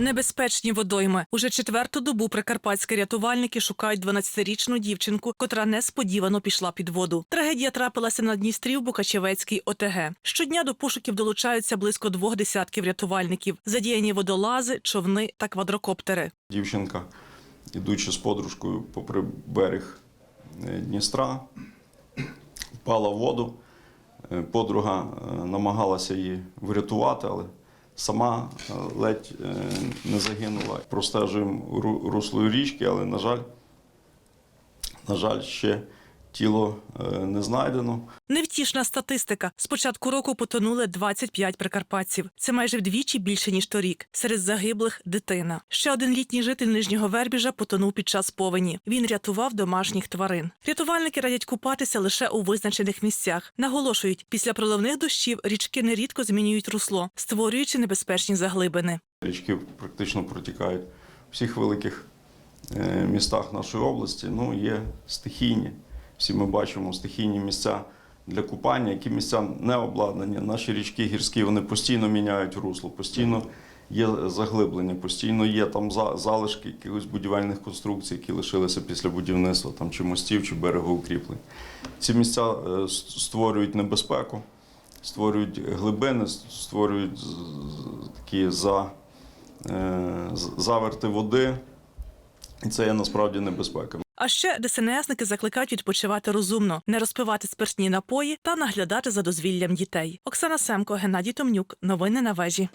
Небезпечні водойми. Уже четверту добу прикарпатські рятувальники шукають 12-річну дівчинку, котра несподівано пішла під воду. Трагедія трапилася на Дністрі в Букачевецькій ОТГ. Щодня до пошуків долучаються близько двох десятків рятувальників. Задіяні водолази, човни та квадрокоптери. Дівчинка, ідучи з подружкою попри берег е, Дністра, впала в воду. Е, Подруга е, намагалася її врятувати, але сама е, ледь е, не загинула. Простежуємо руслою річки, але, на жаль, на жаль, ще тіло е, не знайдено. Невтішна статистика. З початку року потонули 25 прикарпатців. Це майже вдвічі більше ніж торік. Серед загиблих дитина. Ще один літній житель нижнього Вербіжа потонув під час повені. Він рятував домашніх тварин. Рятувальники радять купатися лише у визначених місцях. Наголошують, після проливних дощів річки нерідко змінюють русло, створюючи небезпечні заглибини. Річки практично протікають у всіх великих е, містах нашої області. Ну, є стихійні. Всі ми бачимо стихійні місця для купання, які місця не обладнані. Наші річки гірські вони постійно міняють русло, постійно є заглиблення, постійно є там залишки якихось будівельних конструкцій, які лишилися після будівництва там, чи мостів, чи берегоукріплень. Ці місця е, створюють небезпеку, створюють глибини, створюють такі за, е, заверти води. І це є насправді небезпека. А ще ДСНСники закликають відпочивати розумно, не розпивати спиртні напої та наглядати за дозвіллям дітей. Оксана Семко, Геннадій Томнюк. Новини на вежі.